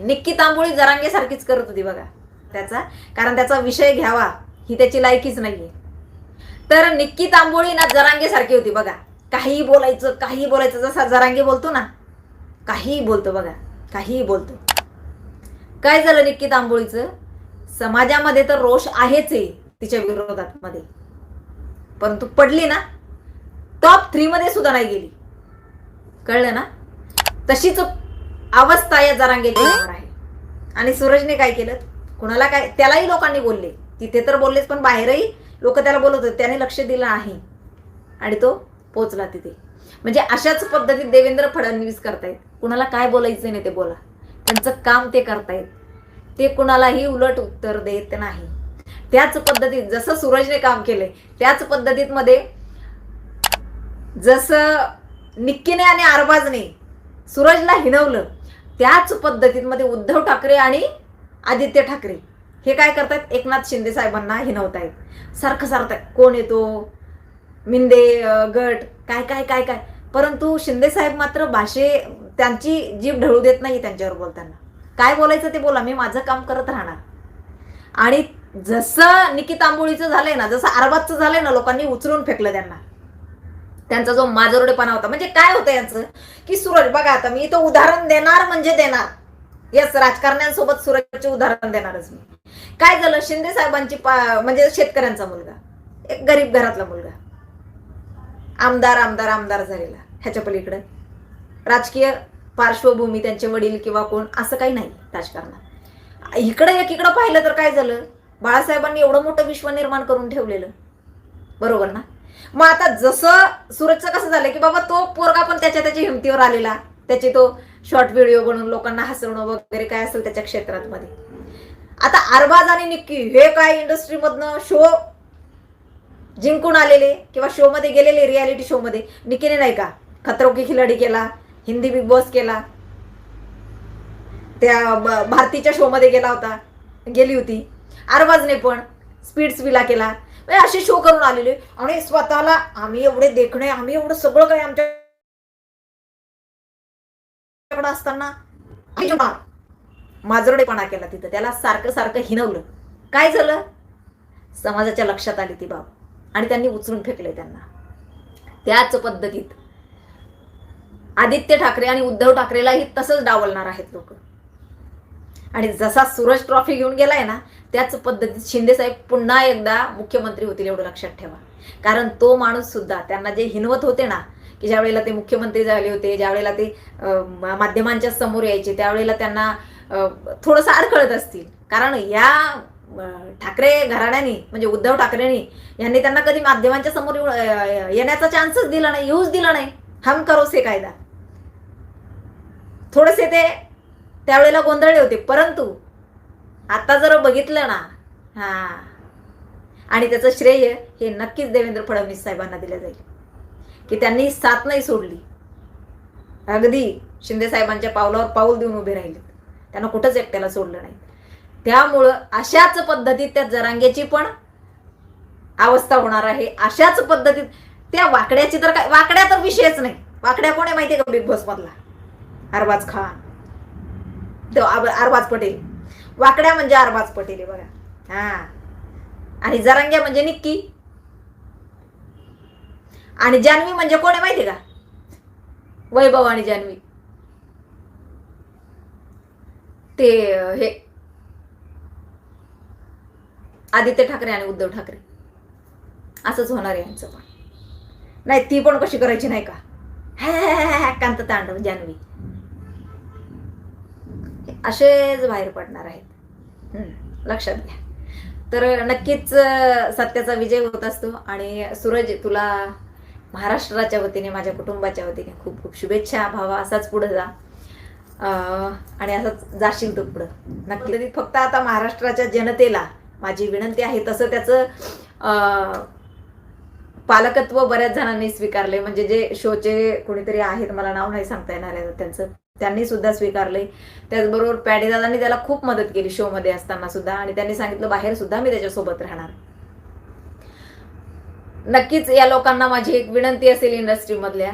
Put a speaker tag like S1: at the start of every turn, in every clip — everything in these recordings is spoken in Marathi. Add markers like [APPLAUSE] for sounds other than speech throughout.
S1: निक्की तांबोळी जरांगे सारखीच करत होती बघा. त्याचा कारण त्याचा विषय घ्यावा ही त्याची लायकीच नाहीये. तर निक्की तांबोळी ना जरांगे सारखी होती बघा. काहीही बोलायचं काहीही बोलायचं जसा जरांगे बोलतो ना काहीही बोलतो बघा काहीही बोलतो. काय झालं निक्की तांबोळीचं? समाजामध्ये तर रोष आहेच आहे तिच्या विरोधात मध्ये. परंतु पडली ना टॉप थ्री मध्ये सुद्धा नाही गेली. कळलं ना? तशीच अवस्था या जरांगेलीवर आहे. आणि सूरजने काय केलं? कुणाला काय त्यालाही लोकांनी बोलले. तिथे तर बोललेच पण बाहेरही लोक त्याला बोलत होते. त्याने लक्ष दिलं आहे आणि तो पोचला तिथे. म्हणजे अशाच पद्धतीत देवेंद्र फडणवीस करतायत. कुणाला काय बोलायचं नाही ते बोला. त्यांचं काम ते करतायत. ते कुणालाही उलट उत्तर देत नाही. त्याच पद्धतीत जसं सूरजने काम केलंय त्याच पद्धतीत मध्ये जसं निक्कीने आणि अरबाजने सूरजला हिनवलं त्याच पद्धतीमध्ये उद्धव ठाकरे आणि आदित्य ठाकरे हे काय करतायत? एकनाथ शिंदे साहेबांना हिनवतायत. सारखं सारखं कोण येतो? मिंदे गट काय काय काय काय. परंतु शिंदे साहेब मात्र भाषे त्यांची जीभ ढळू देत नाही त्यांच्यावर बोलताना. काय बोलायचं ते बोला. मी माझं काम करत राहणार. आणि जसं निकित आंबोळीचं झालंय ना जसं अरबाजचं झालंय ना लोकांनी उचलून फेकलं त्यांना. त्यांचा जो माजरोडेपणा होता म्हणजे काय होतं यांचं? की सूरज बघा आता मी इथं उदाहरण देणार म्हणजे देणार. यस राजकारण्यांसोबत सूरजचे उदाहरण देणारच मी. काय झालं? शिंदे साहेबांची म्हणजे शेतकऱ्यांचा मुलगा. एक गरीब घरातला मुलगा. आमदार आमदार आमदार झालेला. ह्याच्या पलीकडं. राजकीय पार्श्वभूमी त्यांचे वडील किंवा कोण असं काही नाही राजकारणात. इकडं एक इकडं पाहिलं तर काय झालं? बाळासाहेबांनी एवढं मोठं विश्व निर्माण करून ठेवलेलं. बरोबर ना? मग आता जसं सूरजचं कसं झालं की बाबा तो पोरगा पण त्याच्या त्याच्या हिमतीवर आलेला. त्याचे तो शॉर्ट व्हिडिओ बनवून लोकांना हसवणं वगैरे काय असेल त्याच्या क्षेत्रात मध्ये आता अरबाज आणि निक्की हे काय इंडस्ट्रीमधनं शो जिंकून आलेले किंवा शो मध्ये गेलेले रियालिटी शो मध्ये? निकीने नाही का? खतरो की खिलाडी केला हिंदी बिग बॉस केला. त्या भारतीच्या शो मध्ये गेला होता. गेली होती. अरबाजने पण स्पीड्स विला केला. असे शो करून आलेले आणि स्वतःला आम्ही एवढे देखणे आम्ही एवढं सगळं काही आमच्याकडे असताना माजरडेपणा केला तिथं त्याला सारखं सारखं हिनवलं. काय झालं? समाजाच्या लक्षात आली ती बाब. आणि त्यांनी उचलून फेकले त्यांना. त्याच पद्धतीत आदित्य ठाकरे आणि उद्धव ठाकरेलाही तसंच डावलणार आहेत लोक. आणि जसा सूरज ट्रॉफी घेऊन गेलाय ना त्याच पद्धतीत शिंदेसाहेब पुन्हा एकदा मुख्यमंत्री होतील एवढं लक्षात ठेवा. कारण तो माणूस सुद्धा त्यांना जे हिनवत होते ना की ज्या वेळेला ते मुख्यमंत्री झाले होते ज्या वेळेला ते माध्यमांच्या समोर यायचे त्यावेळेला त्यांना थोडंसं अडखळत असतील. कारण या ठाकरे घराण्यानी म्हणजे उद्धव ठाकरेंनी यांनी त्यांना कधी माध्यमांच्या समोर येण्याचा चान्सच दिला नाही येऊच दिला नाही. हम करो से कायदा. थोडेसे ते त्यावेळेला गोंधळले होते. परंतु आता जर बघितलं ना हा. आणि त्याचं श्रेय हे नक्कीच देवेंद्र फडणवीस साहेबांना दिलं जाईल. की त्यांनी साथ नाही सोडली. अगदी शिंदे साहेबांच्या पावलावर पाऊल देऊन उभे राहिले त्यांना कुठंच एकट्याला सोडलं नाही. त्यामुळं अशाच पद्धतीत त्या जरांग्याची पण अवस्था होणार आहे. अशाच पद्धतीत त्या वाकड्याची तर काय वाकड्या तर विषयच नाही. वाकड्या कोण आहे माहितीये का? बिग बॉस मधला अरबाज खान. अरबाज पटेल. वाकड्या म्हणजे अरबाज पटेल आहे बघा. हा. आणि जरांग्या म्हणजे निक्की. आणि जान्हवी म्हणजे कोण आहे माहिती का? वैभव आणि जान्हवी ते हे. आदित्य ठाकरे आणि उद्धव ठाकरे. असंच होणार आहे यांचं पण. नाही ती पण कशी करायची नाही का? हॅ [LAUGHS] कांत तांडव जान्हवी असेच बाहेर पडणार आहेत. लक्षात घ्या. तर नक्कीच सत्याचा विजय होत असतो आणि सूरज तुला महाराष्ट्राच्या वतीने माझ्या कुटुंबाच्या वतीने खूप खूप शुभेच्छा भावा असाच पुढे जा. आणि असंच जाशील तू पुढं. नक्की. तरी फक्त आता महाराष्ट्राच्या जनतेला माझी विनंती आहे तसं त्याचं पालकत्व बऱ्याच जणांनी स्वीकारले म्हणजे जे शोचे कोणीतरी आहेत मला नाव नाही सांगता येणार आहे त्यांचं त्यांनी सुद्धा स्वीकारले त्याचबरोबर पॅडेदादांनी त्याला खूप मदत केली शोमध्ये असताना सुद्धा आणि त्यांनी सांगितलं बाहेर सुद्धा मी त्याच्यासोबत राहणार. नक्कीच या लोकांना माझी एक विनंती असेल इंडस्ट्रीमधल्या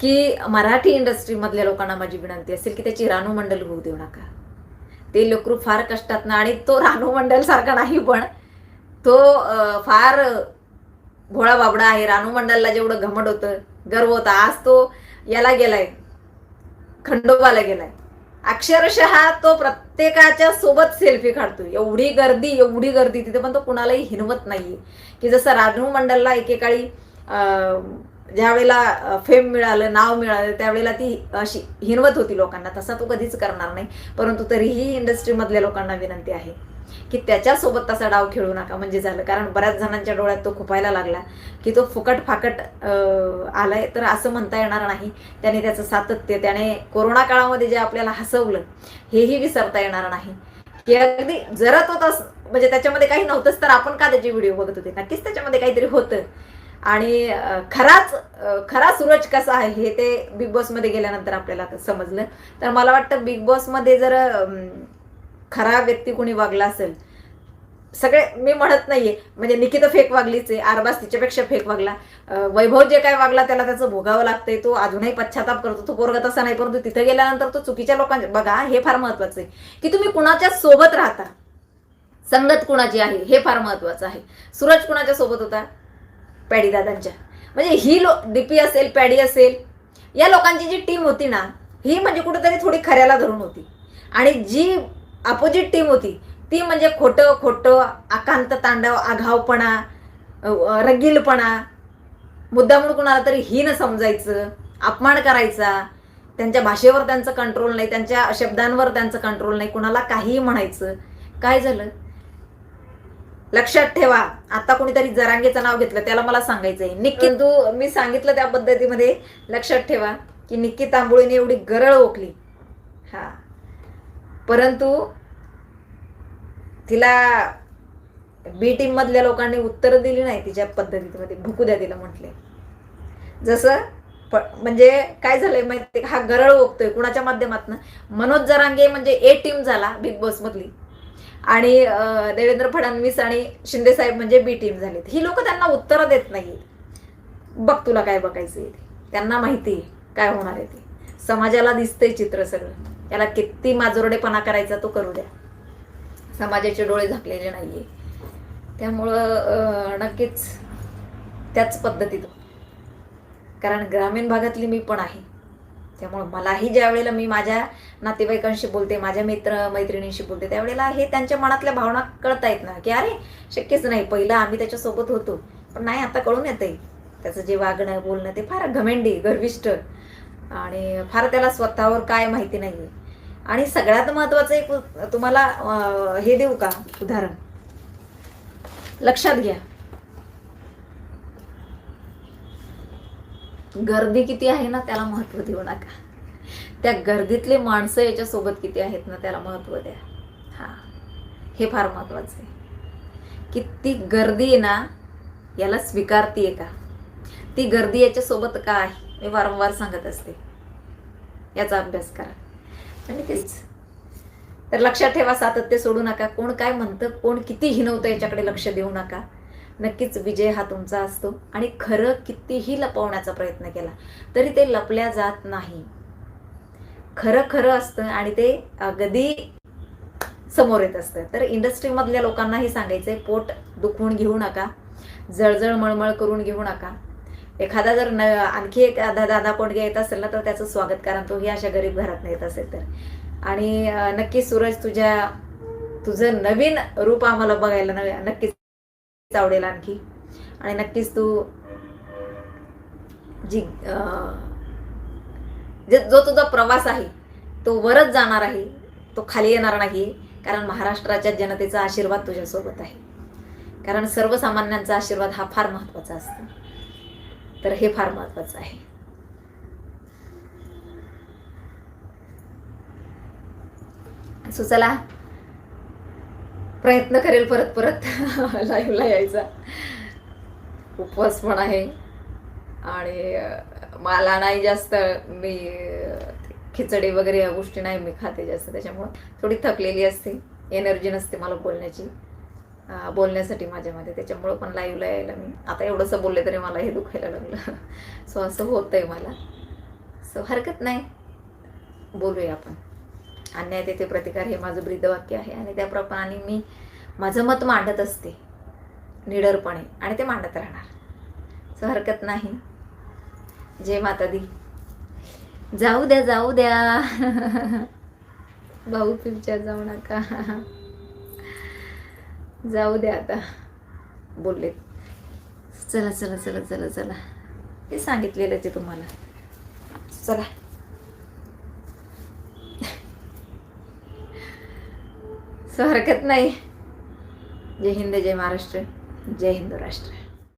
S1: की मराठी इंडस्ट्रीमधल्या लोकांना माझी विनंती असेल की त्याची रानू मंडल होऊ देऊ नका. ते लोकरू फार कष्टात ना आणि तो रानू मंडल सारखा नाही पण तो फार भोळा बाबडा आहे. रानू मंडलला जेवढं घमड होतं गर्व होता. आज तो याला गेलाय. खंडोबाला गेलाय. अक्षरशः तो प्रत्येकाच्या सोबत सेल्फी काढतो एवढी गर्दी एवढी गर्दी. तिथे पण तो कुणालाही हिनवत नाहीये. की जसं राजू मंडलला एकेकाळी ज्या ज्यावेळेला फेम मिळालं नाव मिळालं त्यावेळेला ती अशी हिनवत होती लोकांना. तसा तो कधीच करणार नाही. परंतु तरीही इंडस्ट्रीमधल्या लोकांना विनंती आहे. की त्याच्यासोबत तसा डाव खेळू नका म्हणजे झालं. कारण बऱ्याच जणांच्या डोळ्यात तो खुपायला लागला की तो फुकट फाकट आलाय. तर असं म्हणता येणार नाही. त्याने त्याचं सातत्य त्याने कोरोना काळामध्ये जे आपल्याला हसवलं हेही विसरता येणार नाही. की अगदी जरा तो तस म्हणजे त्याच्यामध्ये काही नव्हतंच तर आपण का त्याचे व्हिडिओ बघत होते? नक्कीच त्याच्यामध्ये काहीतरी होतं. आणि खराच खरा सूरज कसा आहे हे ते बिग बॉसमध्ये गेल्यानंतर आपल्याला समजलं. तर मला वाटतं बिग बॉसमध्ये जर खरा व्यक्ती कोणी वागला असेल सगळे मी म्हणत नाहीये म्हणजे निकिता फेक वागलीच आहे आरबास तिच्यापेक्षा फेक वागला. वैभव जे काय वागला त्याला त्याचं भोगावं लागतंय तो अजूनही पश्चाताप करतो तो पोरगा तसा नाही परंतु तिथे गेल्यानंतर तो चुकीच्या लोकांच्या बघा हे फार महत्वाचं आहे की तुम्ही कुणाच्या सोबत राहता? संगत कुणाची आहे हे फार महत्वाचं आहे. सूरज कुणाच्या सोबत होता? पॅडी दादांच्या. म्हणजे ही लो डीपी असेल पॅडी असेल या लोकांची जी टीम होती ना ही म्हणजे कुठेतरी थोडी खऱ्याला धरून होती. आणि जी अपोजिट टीम होती. ती म्हणजे खोटं खोटं आकांत तांडव आघावपणा रगीलपणा. मुद्दामून कुणाला तरी हीन समजायचं अपमान करायचा. त्यांच्या भाषेवर त्यांचं कंट्रोल नाही त्यांच्या शब्दांवर त्यांचं कंट्रोल नाही कुणाला काहीही म्हणायचं. काय झालं? लक्षात ठेवा. आता कोणीतरी जरांगेचं नाव घेतलं त्याला मला सांगायचं निक्की तू मी सांगितलं त्या पद्धतीमध्ये. लक्षात ठेवा की निक्की तांबोळीने एवढी गरळ ओकली. हा. परंतु तिला बी टीम मधल्या लोकांनी उत्तर दिली नाही तिच्या पद्धतीमध्ये भुकू द्या तिला म्हटले. जसं प म्हणजे काय झालंय माहिती हा गरळ ओकतोय कुणाच्या माध्यमातून? मनोज जरांगे म्हणजे ए टीम झाला बिग बॉस मधली. आणि देवेंद्र फडणवीस आणि शिंदे साहेब म्हणजे बी टीम झालीत. ही लोक त्यांना उत्तरं देत नाहीत. बघ तुला काय बघायचं त्यांना माहिती आहे काय होणार आहे ते. समाजाला दिसतंय चित्र सगळं. याला किती माजोरडेपणा करायचा तो करू द्या. समाजाचे डोळे झाकलेले नाहीये. त्यामुळं नक्कीच त्याच पद्धतीत. कारण ग्रामीण भागातली मी पण आहे. त्यामुळं मलाही ज्या वेळेला मी माझ्या नातेवाईकांशी बोलते माझ्या मित्र मैत्रिणींशी बोलते त्यावेळेला हे त्यांच्या मनातल्या भावना कळता येत ना की अरे शक्यच नाही पहिलं आम्ही त्याच्यासोबत होतो. पण नाही आता कळून येतंय. त्याचं जे वागणं बोलणं ते फार घमेंडी गर्विष्ठ आणि फार त्याला स्वतःवर काय माहिती नाही आहे आणि सगळ्यात महत्वाचं एक तुम्हाला हे देऊ का उदाहरण? लक्षात घ्या. गर्दी किती आहे ना त्याला महत्त्व देऊ नका. त्या गर्दीतले माणसं याच्यासोबत किती आहेत ना त्याला महत्त्व द्या. हा हे फार महत्वाचं आहे. की ती गर्दी आहे ना याला स्वीकारतीये का? ती गर्दी याच्यासोबत का आहे? मी वारंवार सांगत असते. याचा अभ्यास करा. आणि तेच. तर लक्षात ठेवा सातत्य सोडू नका. कोण काय म्हणतं कोण किती हिनवतं याच्याकडे लक्ष देऊ नका. नक्कीच विजय हा तुमचा असतो. आणि खरं कितीही लपवण्याचा प्रयत्न केला तरी ते लपल्या जात नाही. खरं खरं असतं आणि ते अगदी समोर येत असतं. तर इंडस्ट्रीमधल्या लोकांनाही सांगायचंय पोट दुखवून घेऊ नका. जळजळ मळमळ करून घेऊ नका. एखादा जर न आणखी एखादा दादा कोणगे येत असेल ना तर त्याचं स्वागत कारण तोही अशा गरीब घरात येत असेल तर. आणि नक्की सूरज तुझ्या तुझं नवीन रूप आम्हाला बघायला न- नक्कीच आवडेल आणखी. आणि नक्कीच तू जी जे- जो तुझा प्रवास आहे तो वरच जाणार आहे तो खाली येणार नाही कारण महाराष्ट्राच्या जनतेचा आशीर्वाद तुझ्यासोबत आहे. कारण सर्वसामान्यांचा आशीर्वाद हा फार महत्त्वाचा असतो. तर हे फार महत्वाचं आहे. सुचला प्रयत्न करेल परत परत [LAUGHS] लाईव्हला यायचा. उपवास पण आहे. आणि मला नाही जास्त मी खिचडी वगैरे या गोष्टी नाही मी खाते जास्त. त्याच्यामुळं थोडी थकलेली असते. एनर्जी नसते मला बोलण्याची. बोलण्यासाठी माझ्यामध्ये त्याच्यामुळं पण लाईव्हला यायला मी आता एवढंसं बोलले तरी मला हे दुखायला लागलं. सो असं होतंय मला. सो हरकत नाही. बोलूया आपण. अन्याय तेथे प्रतिकार हे माझं ब्रीदवाक्य आहे. आणि त्याप्रमाणे मी माझं मत मांडत असते. निडरपणे. आणि ते मांडत राहणार. सो हरकत नाही. जय माता दी जाऊ द्या जाऊ द्या. [LAUGHS] भाऊ पिक्चर जाऊ नका. [LAUGHS] जाऊ द्या आता. बोलले. चला चला चला चला चला. हे सांगितलेलं ते तुम्हाला. चला. सो हरकत नाही. जय हिंद जय महाराष्ट्र. जय हिंद राष्ट्र.